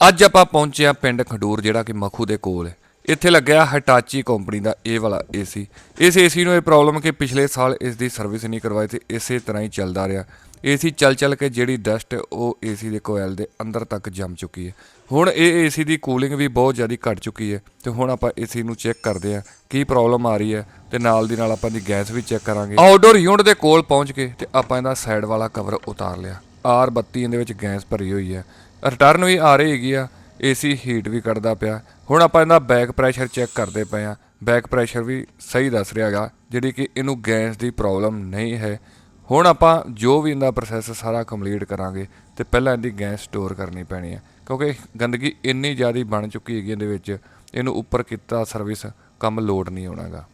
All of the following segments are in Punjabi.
ਅੱਜ ਆਪਾਂ ਪਹੁੰਚੇ ਆ ਪਿੰਡ ਖਡੂਰ, ਜਿਹੜਾ ਕਿ ਮਖੂ ਦੇ ਕੋਲ ਹੈ। ਇੱਥੇ ਲੱਗਿਆ ਹਟਾਚੀ ਕੰਪਨੀ ਦਾ ਇਹ ਵਾਲਾ ਏਸੀ ਇਸ ਏਸੀ ਨੂੰ ਇਹ ਪ੍ਰੋਬਲਮ ਕਿ ਪਿਛਲੇ ਸਾਲ ਇਸ ਦੀ ਸਰਵਿਸ ਨਹੀਂ ਕਰਵਾਈ ਤੇ ਇਸੇ ਤਰ੍ਹਾਂ ਹੀ ਚੱਲਦਾ ਰਿਹਾ। ਏਸੀ ਚੱਲ ਚੱਲ ਕੇ ਜਿਹੜੀ ਡਸਟ ਉਹ ਏਸੀ ਦੇ ਕੋਇਲ ਦੇ ਅੰਦਰ ਤੱਕ ਜੰਮ ਚੁੱਕੀ ਹੈ। ਹੁਣ ਇਹ ਏਸੀ ਦੀ ਕੂਲਿੰਗ ਵੀ ਬਹੁਤ ਜ਼ਿਆਦਾ ਘਟ ਚੁੱਕੀ ਹੈ ਤੇ ਹੁਣ ਆਪਾਂ ਏਸੀ ਨੂੰ ਚੈੱਕ ਕਰਦੇ ਆ ਕੀ ਪ੍ਰੋਬਲਮ ਆ ਰਹੀ ਹੈ ਤੇ ਨਾਲ ਦੀ ਨਾਲ ਆਪਾਂ ਦੀ ਗੈਸ ਵੀ ਚੈੱਕ ਕਰਾਂਗੇ। ਆਊਟਡੋਰ ਯੂਨਿਟ ਦੇ ਕੋਲ ਪਹੁੰਚ ਕੇ ਤੇ ਆਪਾਂ ਇਹਦਾ ਸਾਈਡ ਵਾਲਾ ਕਵਰ ਉਤਾਰ ਲਿਆ। R32 ਇਹਦੇ ਵਿੱਚ ਗੈਸ ਭਰੀ ਹੋਈ ਹੈ। ਰਿਟਰਨ ਵੀ ਆ ਰਹੀ ਹੈਗੀ ਆ, ਏਸੀ ਹੀਟ ਵੀ ਕੱਢਦਾ ਪਿਆ। ਹੁਣ ਆਪਾਂ ਇਹਦਾ ਬੈਕ ਪ੍ਰੈਸ਼ਰ ਚੈੱਕ ਕਰਦੇ ਪਏ ਆ। ਬੈਕ ਪ੍ਰੈਸ਼ਰ ਵੀ ਸਹੀ ਦੱਸ ਰਿਹਾ ਹੈਗਾ, ਜਿਹੜੀ ਕਿ ਇਹਨੂੰ ਗੈਸ ਦੀ ਪ੍ਰੋਬਲਮ ਨਹੀਂ ਹੈ। ਹੁਣ ਆਪਾਂ ਜੋ ਵੀ ਇਹਦਾ ਪ੍ਰੋਸੈਸ ਸਾਰਾ ਕੰਪਲੀਟ ਕਰਾਂਗੇ ਤੇ ਪਹਿਲਾਂ ਇਹਦੀ ਗੈਸ ਸਟੋਰ ਕਰਨੀ ਪੈਣੀ ਹੈ ਕਿਉਂਕਿ ਗੰਦਗੀ ਇੰਨੀ ਜ਼ਿਆਦਾ ਬਣ ਚੁੱਕੀ ਹੈਗੀ ਇਹਦੇ ਵਿੱਚ, ਇਹਨੂੰ ਉੱਪਰ ਕੀਤਾ ਸਰਵਿਸ ਕੰਮ ਲੋਡ ਨਹੀਂ ਆਉਣਾਗਾ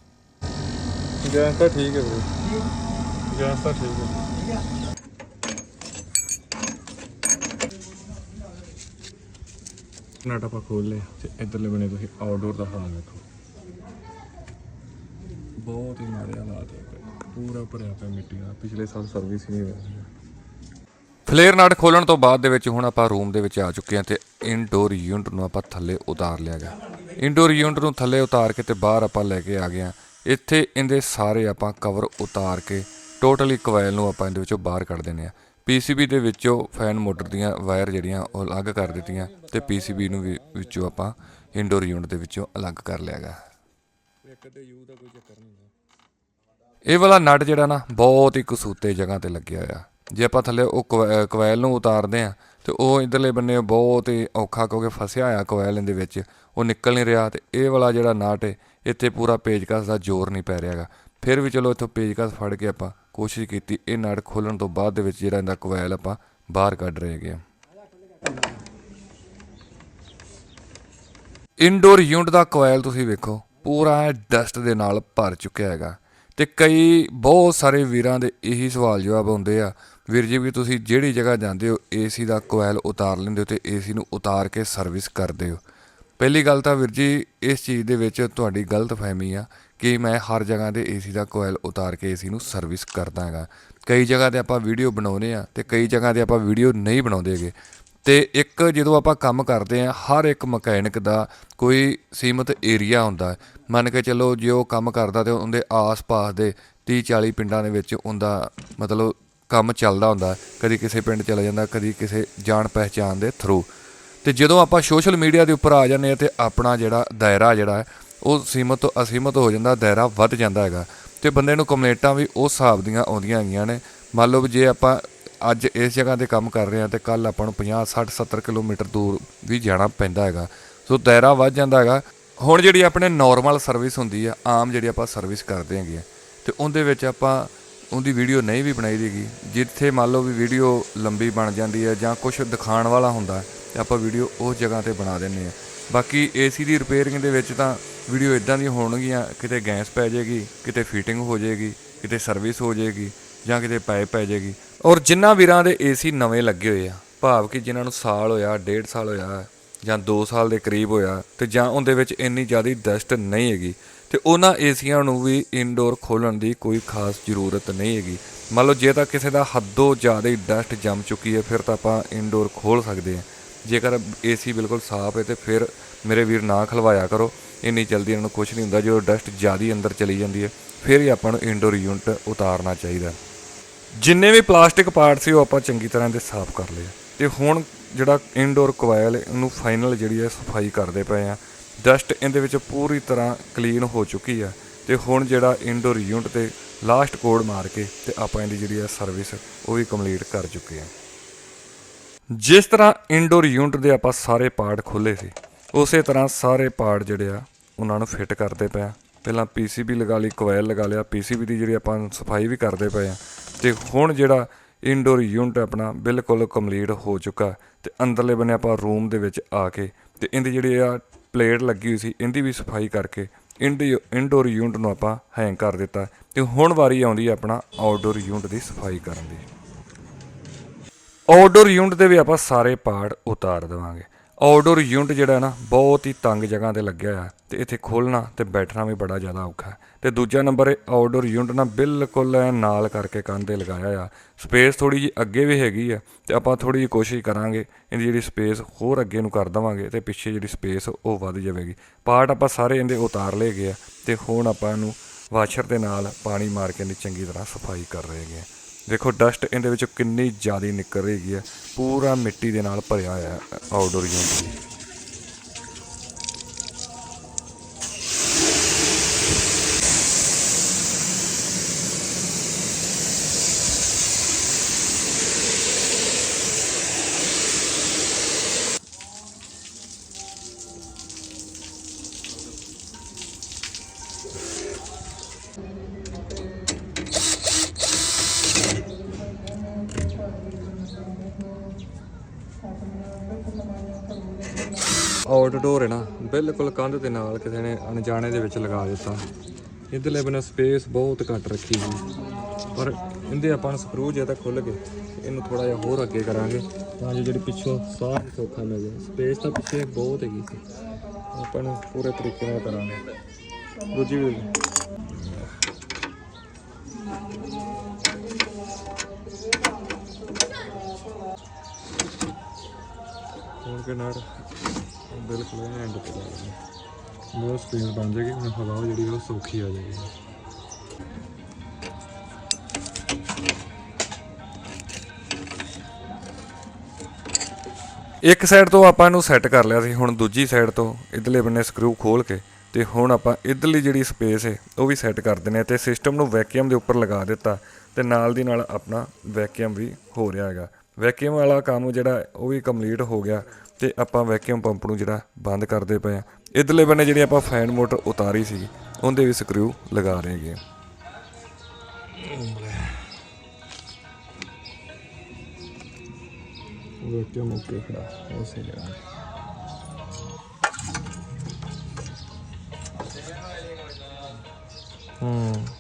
ਗੈਸ ਤਾਂ ਠੀਕ ਹੈ ਵੀਰੇ। ਗੈਸ ਤਾਂ ਠੀਕ ਹੈ। ਨਾਟਾ ਪਾ ਖੋਲ ਲਿਆ ਤੇ ਇਧਰਲੇ ਬਣੇ ਤੁਸੀਂ ਆਊਟਡੋਰ ਦਾ ਹਾਲ ਵੇਖੋ। ਬਹੁਤ ਹੀ ਮਾੜੇ ਹਾਲਾਤ ਹੈ ਪੂਰਾ ਭਰਿਆ ਪਿਆ ਮਿੱਟੀ ਨਾਲ। ਪਿਛਲੇ ਸਾਲ ਸਰਵਿਸ ਹੀ ਨਹੀਂ ਹੋਈ ਫਲੇਅਰ ਨਟ ਖੋਲਣ ਤੋਂ ਬਾਅਦ ਦੇ ਵਿੱਚ ਹੁਣ ਆਪਾਂ ਰੂਮ ਦੇ ਵਿੱਚ ਆ ਚੁੱਕੇ ਹਾਂ ਤੇ ਇਨਡੋਰ ਯੂਨਿਟ ਨੂੰ ਆਪਾਂ ਥੱਲੇ ਉਤਾਰ ਲਿਆ ਗਿਆ। ਇਨਡੋਰ ਯੂਨਿਟ ਨੂੰ ਥੱਲੇ ਉਤਾਰ ਕੇ ਤੇ ਬਾਹਰ ਆਪਾਂ ਲੈ ਕੇ ਆ ਗਏ ਹਾਂ। ਇੱਥੇ ਇਹਦੇ ਸਾਰੇ ਆਪਾਂ ਕਵਰ ਉਤਾਰ ਕੇ ਟੋਟਲੀ ਕੋਇਲ ਨੂੰ ਆਪਾਂ ਇਹਦੇ ਵਿੱਚੋਂ ਬਾਹਰ ਕੱਢ ਦਿੰਦੇ ਆ ਪੀਸੀਬੀ ਦੇ ਵਿੱਚੋਂ ਫੈਨ ਮੋਟਰ ਦੀਆਂ ਵਾਇਰ ਜਿਹੜੀਆਂ ਉਹ ਅਲੱਗ ਕਰ ਦਿੱਤੀਆਂ ਤੇ ਪੀਸੀਬੀ ਨੂੰ ਵੀ ਵਿੱਚੋਂ ਆਪਾਂ ਇਨਡੋਰ ਯੂਨਿਟ ਦੇ ਵਿੱਚੋਂ ਅਲੱਗ ਕਰ ਲਿਆ ਗਿਆ ਇਹ ਵਾਲਾ ਨਟ ਜਿਹੜਾ ਨਾ ਬਹੁਤ ਹੀ ਕਸੂਤੇ ਜਗ੍ਹਾ ਤੇ ਲੱਗਿਆ ਹੋਇਆ। ਜੇ ਆਪਾਂ ਥੱਲੇ ਉਹ ਕੁਵੈ- ਕੁਵੈਲ ਨੂੰ ਉਤਾਰਦੇ ਆ ਤੇ ਉਹ ਇਧਰਲੇ ਬੰਨੇ ਬਹੁਤ ਹੀ ਔਖਾ ਕਿਉਂਕਿ ਫਸਿਆ ਹੋਇਆ ਕੁਵੈਲ ਇਹਦੇ ਵਿੱਚ, ਉਹ ਨਿਕਲ ਨਹੀਂ ਰਿਹਾ ਤੇ ਇਹ ਵਾਲਾ ਜਿਹੜਾ ਨਟ ਹੈ, ਇੱਥੇ ਪੂਰਾ ਪੇਜਕਸ ਦਾ ਜ਼ੋਰ ਨਹੀਂ ਪੈ ਰਿਹਾਗਾ ਫਿਰ ਵੀ ਚਲੋ ਇੱਥੋਂ ਪੇਜਕਸ ਫੜ ਕੇ ਆਪਾਂ ਕੋਸ਼ਿਸ਼ ਕੀਤੀ, ਇਹ ਨੜ ਖੋਲਣ ਤੋਂ ਬਾਅਦ ਦੇ ਵਿੱਚ ਜਿਹੜਾ ਇਹਦਾ ਕੁਵੈਲ ਆਪਾਂ ਬਾਹਰ ਕੱਢ ਰਹੇ ਹੈਗੇ ਆ। ਇਨਡੋਰ ਯੂਨਿਟ ਦਾ ਕੋਇਲ ਤੁਸੀਂ ਵੇਖੋ, ਪੂਰਾ ਡਸਟ ਦੇ ਨਾਲ ਭਰ ਚੁੱਕਿਆ ਹੈਗਾ। ਤੇ ਕਈ ਬਹੁਤ ਸਾਰੇ ਵੀਰਾਂ ਦੇ ਇਹੀ ਸਵਾਲ ਜਵਾਬ ਆਉਂਦੇ ਆ, ਵੀਰ ਜੀ ਵੀ ਤੁਸੀਂ ਜਿਹੜੀ ਜਗ੍ਹਾ ਜਾਂਦੇ ਹੋ ਏਸੀ ਦਾ ਕੋਇਲ ਉਤਾਰ ਲੈਂਦੇ ਹੋ ਤੇ ਏਸੀ ਨੂੰ ਉਤਾਰ ਕੇ ਸਰਵਿਸ ਕਰਦੇ ਹੋ। ਪਹਿਲੀ ਗੱਲ ਤਾਂ ਵੀਰ ਜੀ, ਇਸ ਚੀਜ਼ ਦੇ ਵਿੱਚ ਤੁਹਾਡੀ ਗਲਤਫਹਿਮੀ ਆ ਕਿ ਮੈਂ ਹਰ ਜਗ੍ਹਾ ਤੇ ਏਸੀ ਦਾ ਕੋਇਲ ਉਤਾਰ ਕੇ ਏਸੀ ਨੂੰ ਸਰਵਿਸ ਕਰਦਾ ਹੈਗਾ। ਕਈ ਜਗ੍ਹਾ ਤੇ ਆਪਾਂ ਵੀਡੀਓ ਬਣਾਉਨੇ ਆ ਤੇ ਕਈ ਜਗ੍ਹਾ ਤੇ ਆਪਾਂ ਵੀਡੀਓ ਨਹੀਂ ਬਣਾਉਂਦੇਗੇ ਤੇ ਇੱਕ ਜਦੋਂ ਆਪਾਂ ਕੰਮ ਕਰਦੇ ਆ, ਹਰ ਇੱਕ ਮਕੈਨਿਕ ਦਾ ਕੋਈ ਸੀਮਤ ਏਰੀਆ ਹੁੰਦਾ। ਮੰਨ ਕੇ ਚੱਲੋ ਜੇ ਉਹ ਕੰਮ ਕਰਦਾ ਤੇ ਉਹਦੇ ਆਸ-ਪਾਸ ਦੇ 30 40 ਪਿੰਡਾਂ ਦੇ ਵਿੱਚ ਉਹਦਾ ਮਤਲਬ ਕੰਮ ਚੱਲਦਾ ਹੁੰਦਾ। ਕਦੀ ਕਿਸੇ ਪਿੰਡ ਚਲਾ ਜਾਂਦਾ, ਕਦੀ ਕਿਸੇ ਜਾਣ ਪਹਿਚਾਣ ਦੇ ਥਰੂ ਤੇ ਜਦੋਂ ਆਪਾਂ ਸੋਸ਼ਲ ਮੀਡੀਆ ਦੇ ਉੱਪਰ ਆ ਜਾਂਦੇ ਆ ਤੇ ਆਪਣਾ ਜਿਹੜਾ ਦਾਇਰਾ ਜਿਹੜਾ ਹੈ, ਉਹ ਸੀਮਤ ਤੋਂ ਅਸੀਮਤ ਹੋ ਜਾਂਦਾ, ਦਾਇਰਾ ਵੱਧ ਜਾਂਦਾ ਹੈਗਾ। ਤੇ ਬੰਦੇ ਨੂੰ ਕੰਪਲੇਂਟਾਂ ਵੀ ਉਸ ਹਿਸਾਬ ਦੀਆਂ ਆਉਂਦੀਆਂ ਹੈਗੀਆਂ ਨੇ। ਮੰਨ ਲਓ ਵੀ ਜੇ ਆਪਾਂ ਅੱਜ ਇਸ ਜਗ੍ਹਾ ਤੇ ਕੰਮ ਕਰ ਰਹੇ ਹਾਂ ਤੇ ਕੱਲ ਆਪਾਂ ਨੂੰ 50 60 70 ਕਿਲੋਮੀਟਰ ਦੂਰ ਵੀ ਜਾਣਾ ਪੈਂਦਾ ਹੈਗਾ। ਸੋ ਦਾਇਰਾ ਵੱਧ ਜਾਂਦਾ ਹੈਗਾ। ਹੁਣ ਜਿਹੜੀ ਆਪਣੇ ਨਾਰਮਲ ਸਰਵਿਸ ਹੁੰਦੀ ਆ, ਆਮ ਜਿਹੜੀ ਆਪਾਂ ਸਰਵਿਸ ਕਰਦੇ ਹੈਗੇ ਆ, ਤੇ ਉਹਦੇ ਵਿੱਚ ਆਪਾਂ ਉਹਦੀ ਵੀਡੀਓ ਨਹੀਂ ਵੀ ਬਣਾਈ ਦੀਗੀ ਜਿੱਥੇ ਮੰਨ ਲਓ ਵੀ ਵੀਡੀਓ ਲੰਬੀ ਬਣ ਜਾਂਦੀ ਹੈ ਜਾਂ ਕੁਝ ਦਿਖਾਉਣ ਵਾਲਾ ਹੁੰਦਾ ਤੇ ਆਪਾਂ ਵੀਡੀਓ ਉਸ ਜਗ੍ਹਾ ਤੇ ਬਣਾ ਦਿੰਨੇ ਆ ਬਾਕੀ ਏਸੀ ਦੀ ਰਿਪੇਅਰਿੰਗ ਦੇ ਵਿੱਚ ਤਾਂ ਵੀਡੀਓ ਇਦਾਂ ਦੀ ਹੋਣਗੀਆਂ, ਕਿਤੇ ਗੈਸ ਪੈ ਜਾਏਗੀ, ਕਿਤੇ ਫਿਟਿੰਗ ਹੋ ਜਾਏਗੀ, ਕਿਤੇ ਸਰਵਿਸ ਹੋ ਜਾਏਗੀ, ਜਾਂ ਕਿਤੇ ਪਾਈਪ ਪੈ ਜਾਏਗੀ। ਔਰ ਜਿਨ੍ਹਾਂ ਵੀਰਾਂ ਦੇ ਏਸੀ ਨਵੇਂ ਲੱਗੇ ਹੋਏ ਆ, ਭਾਵ ਕਿ ਜਿਨ੍ਹਾਂ ਨੂੰ ਸਾਲ ਹੋਇਆ, ਡੇਢ ਸਾਲ ਹੋਇਆ, ਜਾਂ 2 ਸਾਲ ਦੇ ਕਰੀਬ ਹੋਇਆ, ਤੇ ਜਾਂ ਉਹਦੇ ਵਿੱਚ ਇੰਨੀ ਜ਼ਿਆਦਾ ਡਸਟ ਨਹੀਂ ਹੈਗੀ, ਤੇ ਉਹਨਾਂ ਏਸੀਆਂ ਨੂੰ ਵੀ ਇਨਡੋਰ ਖੋਲਣ ਦੀ ਕੋਈ ਖਾਸ ਜ਼ਰੂਰਤ ਨਹੀਂ ਹੈਗੀ। ਮੰਨ ਲਓ ਜੇ ਤਾਂ ਕਿਸੇ ਦਾ ਹੱਦੋਂ ਜ਼ਿਆਦਾ ਡਸਟ ਜੰਮ ਚੁੱਕੀ ਹੈ, ਫਿਰ ਤਾਂ ਆਪਾਂ ਇਨਡੋਰ ਖੋਲ ਸਕਦੇ ਹਾਂ। ਜੇਕਰ ਏਸੀ ਬਿਲਕੁਲ ਸਾਫ਼ ਹੈ ਤੇ ਫਿਰ ਮੇਰੇ ਵੀਰ ਨਾ ਖਲਵਾਇਆ ਕਰੋ। ਇੰਨੀ ਜਲਦੀ ਇਹਨਾਂ ਨੂੰ ਕੁਝ ਨਹੀਂ ਹੁੰਦਾ, ਜਦੋਂ ਡਸਟ ਜ਼ਿਆਦਾ ਅੰਦਰ ਚਲੀ ਜਾਂਦੀ ਹੈ, ਫਿਰ ਹੀ ਆਪਾਂ ਨੂੰ ਇਨਡੋਰ ਯੂਨਿਟ ਉਤਾਰਨਾ ਚਾਹੀਦਾ ਜਿੰਨੇ ਵੀ ਪਲਾਸਟਿਕ ਪਾਰਟ ਸੀ ਉਹ ਆਪਾਂ ਚੰਗੀ ਤਰ੍ਹਾਂ ਦੇ ਸਾਫ਼ ਕਰ ਲਏ ਤੇ ਹੁਣ ਜਿਹੜਾ ਇਨਡੋਰ ਕੋਇਲ ਉਹਨੂੰ ਫਾਈਨਲ ਜਿਹੜੀ ਹੈ ਸਫ਼ਾਈ ਕਰਦੇ ਪਏ ਆ। ਡਸਟ ਇਹਦੇ ਵਿੱਚ ਪੂਰੀ ਤਰ੍ਹਾਂ ਕਲੀਨ ਹੋ ਚੁੱਕੀ ਆ। ਤੇ ਹੁਣ ਜਿਹੜਾ ਇਨਡੋਰ ਯੂਨਿਟ ਤੇ ਲਾਸਟ ਕੋਡ ਮਾਰ ਕੇ ਤੇ ਆਪਾਂ ਇਹਦੀ ਜਿਹੜੀ ਆ ਸਰਵਿਸ ਉਹ ਵੀ ਕੰਪਲੀਟ ਕਰ ਚੁੱਕੇ ਆ। ਜਿਸ ਤਰ੍ਹਾਂ ਇਨਡੋਰ ਯੂਨਿਟ ਦੇ ਆਪਾਂ ਸਾਰੇ ਪਾਰਟ ਖੋਲੇ ਸੀ, ਉਸੇ ਤਰ੍ਹਾਂ ਸਾਰੇ ਪਾਰਟ ਜਿਹੜੇ ਆ, ਉਹਨਾਂ ਨੂੰ ਫਿੱਟ ਕਰਦੇ ਪਏ ਆ। ਪਹਿਲਾਂ ਪੀਸੀਬੀ ਲਗਾ ਲਈ ਕੋਇਲ ਲਗਾ ਲਿਆ ਪੀਸੀਬੀ ਦੀ ਜਿਹੜੀ ਆਪਾਂ ਸਫ਼ਾਈ ਵੀ ਕਰਦੇ ਪਏ ਆ। ਤੇ ਹੁਣ ਜਿਹੜਾ ਇਨਡੋਰ ਯੂਨਿਟ ਆਪਣਾ ਬਿਲਕੁਲ ਕੰਪਲੀਟ ਹੋ ਚੁੱਕਾ ਤੇ ਅੰਦਰਲੇ ਬੰਨੇ ਆਪਾਂ ਰੂਮ ਦੇ ਵਿੱਚ ਆ ਕੇ ਤੇ ਇਹਦੀ ਜਿਹੜੀ ਆ ਪਲੇਟ ਲੱਗੀ ਹੋਈ ਸੀ, ਇਹਦੀ ਵੀ ਸਫ਼ਾਈ ਕਰਕੇ ਇਨਡੋਰ ਯੂਨਿਟ ਨੂੰ ਆਪਾਂ ਹੈਂਗ ਕਰ ਦਿੱਤਾ। ਤੇ ਹੁਣ ਵਾਰੀ ਆਉਂਦੀ ਹੈ ਆਪਣਾ ਆਊਟਡੋਰ ਯੂਨਿਟ ਦੀ ਸਫ਼ਾਈ ਕਰਨ ਦੀ। ਆਊਟਡੋਰ ਯੂਨਿਟ ਦੇ ਵੀ ਆਪਾਂ ਸਾਰੇ ਪਾਰਟ ਉਤਾਰ ਦੇਵਾਂਗੇ। ਆਊਟਡੋਰ ਯੂਨਿਟ ਜਿਹੜਾ ਨਾ, ਬਹੁਤ ਹੀ ਤੰਗ ਜਗ੍ਹਾ ਤੇ ਲੱਗਿਆ ਹੋਇਆ ਤੇ ਇੱਥੇ ਖੋਲਣਾ ਤੇ ਬੈਠਣਾ ਵੀ ਬੜਾ ਜ਼ਿਆਦਾ ਔਖਾ ਹੈ। ਤੇ ਦੂਜਾ ਨੰਬਰ ਇਹ ਆਊਟਡੋਰ ਯੂਨਿਟ ਨਾ ਬਿਲਕੁਲ ਐਨ ਨਾਲ ਕਰਕੇ ਕੰਧ ਤੇ ਲਗਾਇਆ ਆ ਸਪੇਸ ਥੋੜੀ ਜੀ ਅੱਗੇ ਵੀ ਹੈਗੀ ਆ ਤੇ ਆਪਾਂ ਥੋੜੀ ਜੀ ਕੋਸ਼ਿਸ਼ ਕਰਾਂਗੇ ਇਹਦੀ ਜਿਹੜੀ ਸਪੇਸ ਹੋਰ ਅੱਗੇ ਨੂੰ ਕਰ ਦਵਾਂਗੇ ਤੇ ਪਿੱਛੇ ਜਿਹੜੀ ਸਪੇਸ ਉਹ ਵੱਧ ਜਾਵੇਗੀ। ਪਾਰਟ ਆਪਾਂ ਸਾਰੇ ਇਹਦੇ ਉਤਾਰ ਲਏ ਗਏ ਆ ਤੇ ਹੁਣ ਆਪਾਂ ਇਹਨੂੰ ਵਾਸ਼ਰ ਦੇ ਨਾਲ ਪਾਣੀ ਮਾਰ ਕੇ ਇਹਦੀ ਚੰਗੀ ਤਰ੍ਹਾਂ ਸਫ਼ਾਈ ਕਰ ਰਹੇ ਹੈਗੇ ਦੇਖੋ ਡਸਟ ਇਹਦੇ ਵਿੱਚੋਂ ਕਿੰਨੀ ਜ਼ਿਆਦਾ ਨਿਕਲ ਰਹੀ ਹੈ। ਪੂਰਾ ਮਿੱਟੀ ਦੇ ਨਾਲ ਭਰਿਆ ਹੋਇਆ ਹੈ ਆਊਟਡੋਰ ਯੂਨਿਟ ਆਊਟਡੋਰ ਹੈ ਨਾ, ਬਿਲਕੁਲ ਕੰਧ ਦੇ ਨਾਲ ਕਿਸੇ ਨੇ ਅਣਜਾਣੇ ਦੇ ਵਿੱਚ ਲਗਾ ਦਿੱਤਾ। ਇਧਰਲੇ ਬੰਨੇ ਸਪੇਸ ਬਹੁਤ ਘੱਟ ਰੱਖੀ ਸੀ। ਪਰ ਇਹਦੇ ਆਪਾਂ ਨੂੰ ਸਕਰੂ ਜੇ ਤਾਂ ਖੁੱਲ ਗਏ। ਇਹਨੂੰ ਥੋੜਾ ਜਿਹਾ ਹੋਰ ਅੱਗੇ ਕਰਾਂਗੇ। ਤਾਂ ਜੋ ਜਿਹੜੀ ਪਿੱਛੋਂ ਸਾਹ ਸੌਖਾ ਮਿਲ। ਜਾਏ ਸਪੇਸ ਤਾਂ ਪਿੱਛੇ ਬਹੁਤ ਹੈਗੀ ਸੀ। ਆਪਾਂ ਨੂੰ ਪੂਰੇ ਤਰੀਕੇ ਨਾਲ ਕਰਾਂਗੇ। ਦੂਜੀ ਵੀ ਹੁਣ ਕੇ ਨਾਲ ਬਿਲਕੁਲ ਐਂਡ ਤੇ ਲਾ ਲੈਂਦੇ ਬਹੁਤ ਸਪੇਸ ਬਣ ਜਾਏਗੀ ਹੁਣ ਹਵਾ ਜਿਹੜੀ ਉਹ ਸੌਖੀ ਆ ਇੱਕ ਸਾਈਡ ਤੋਂ ਆਪਾਂ ਇਹਨੂੰ ਸੈੱਟ ਕਰ ਲਿਆ ਸੀ, ਹੁਣ ਦੂਜੀ ਸਾਈਡ ਤੋਂ ਇਧਰਲੇ ਬੰਨੇ ਸਕਰੂ ਖੋਲ ਕੇ ਤੇ ਹੁਣ ਆਪਾਂ ਇਧਰਲੀ ਜਿਹੜੀ ਸਪੇਸ ਹੈ ਉਹ ਵੀ ਸੈੱਟ ਕਰ ਦਿੰਦੇ ਆ ਤੇ ਸਿਸਟਮ ਨੂੰ ਵੈਕਿਊਮ ਦੇ ਉੱਪਰ ਲਗਾ ਦਿੱਤਾ ਤੇ ਨਾਲ ਦੀ ਨਾਲ ਆਪਣਾ ਵੈਕਿਊਮ ਵੀ ਹੋ ਰਿਹਾ ਹੈਗਾ। ਵੈਕਿਊਮ ਵਾਲਾ ਕੰਮ ਜਿਹੜਾ, ਉਹ ਵੀ ਕੰਪਲੀਟ ਹੋ ਗਿਆ ਤੇ ਆਪਾਂ ਵੈਕਿਊਮ ਪੰਪ ਨੂੰ ਜਿਹੜਾ ਬੰਦ ਕਰਦੇ ਪਏ ਆ। ਇਧਰਲੇ ਬੰਨੇ ਜਿਹੜੀ ਆਪਾਂ ਫੈਨ ਮੋਟਰ ਉਤਾਰੀ ਸੀ ਉਹਦੇ ਵੀ ਸਕਰੂ ਲਗਾ ਰਹੇ ਹੈਗੇ ਵੈਕਿਊਮ ਓਕੇ ਖੜਾ ਉਸੇ ਜਗ੍ਹਾ ਹੂੰ।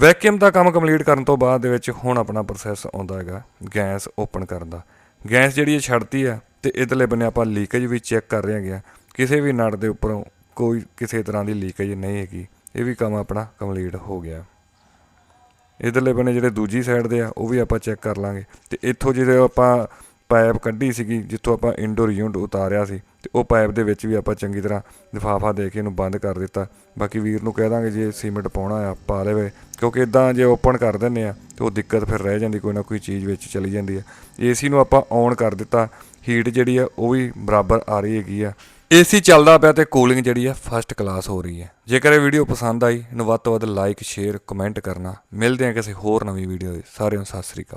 ਵੈਕਿਊਮ ਦਾ ਕੰਮ ਕੰਪਲੀਟ ਕਰਨ ਤੋਂ ਬਾਅਦ ਦੇ ਵਿੱਚ ਹੁਣ ਆਪਣਾ ਪ੍ਰੋਸੈਸ ਆਉਂਦਾ ਹੈਗਾ ਗੈਸ ਓਪਨ ਕਰਨ ਦਾ। ਗੈਸ ਜਿਹੜੀ ਇਹ ਛੱਡਤੀ ਆ ਤੇ ਇਧਰਲੇ ਬੰਨੇ ਆਪਾਂ ਲੀਕੇਜ ਵੀ ਚੈੱਕ ਕਰ ਰਹੇ ਹੈਗੇ ਆ। ਕਿਸੇ ਵੀ ਨਟ ਦੇ ਉੱਪਰੋਂ ਕੋਈ ਕਿਸੇ ਤਰ੍ਹਾਂ ਦੀ ਲੀਕੇਜ ਨਹੀਂ ਹੈਗੀ। ਇਹ ਵੀ ਕੰਮ ਆਪਣਾ ਕੰਪਲੀਟ ਹੋ ਗਿਆ। ਇਧਰਲੇ ਬੰਨੇ ਜਿਹੜੇ ਦੂਜੀ ਸਾਈਡ ਦੇ ਆ, ਉਹ ਵੀ ਆਪਾਂ ਚੈੱਕ ਕਰ ਲਾਂਗੇ। ਤੇ ਇੱਥੋਂ ਜਿਹੜੇ ਆਪਾਂ ਪਾਈਪ ਕੱਢੀ ਸੀਗੀ, ਜਿੱਥੋਂ ਆਪਾਂ ਇੰਡੋਰ ਯੂਨਿਟ ਉਤਾਰਿਆ ਸੀ ਤੇ ਉਹ ਪਾਈਪ ਦੇ ਵਿੱਚ ਵੀ ਆਪਾਂ ਚੰਗੀ ਤਰ੍ਹਾਂ ਲਿਫਾਫਾ ਦੇ ਕੇ ਇਹਨੂੰ ਬੰਦ ਕਰ ਦਿੱਤਾ। ਬਾਕੀ ਵੀਰ ਨੂੰ ਕਹਿ ਦਾਂਗੇ ਜੇ ਸੀਮੈਂਟ ਪਾਉਣਾ ਆ, ਪਾ ਦੇਵੇ ਕਿਉਂਕਿ ਇਦਾਂ ਜੇ ਓਪਨ ਕਰ ਦਿੰਨੇ ਆ ਤੇ ਉਹ ਦਿੱਕਤ ਫਿਰ ਰਹਿ ਜਾਂਦੀ, ਕੋਈ ਨਾ ਕੋਈ ਚੀਜ਼ ਵਿੱਚ ਚਲੀ ਜਾਂਦੀ ਆ। ਏਸੀ ਨੂੰ ਆਪਾਂ ਔਨ ਕਰ ਦਿੱਤਾ ਹੀਟ ਜਿਹੜੀ ਆ ਉਹ ਵੀ ਬਰਾਬਰ ਆ ਰਹੀ ਹੈਗੀ ਆ। ਏਸੀ ਚੱਲਦਾ ਪਿਆ ਤੇ ਕੂਲਿੰਗ ਜਿਹੜੀ ਆ ਫਸਟ ਕਲਾਸ ਹੋ ਰਹੀ ਹੈ ਜੇਕਰ ਇਹ ਵੀਡੀਓ ਪਸੰਦ ਆਈ, ਇਹਨੂੰ ਵੱਧ ਤੋਂ ਵੱਧ ਲਾਈਕ ਸ਼ੇਅਰ ਕਮੈਂਟ ਕਰਨਾ। ਮਿਲਦੇ ਆ ਕਿਸੇ ਹੋਰ ਨਵੀਂ ਵੀਡੀਓ ਦੇ। ਸਾਰਿਆਂ ਨੂੰ ਸਤਿ ਸ੍ਰੀ ਅਕਾਲ।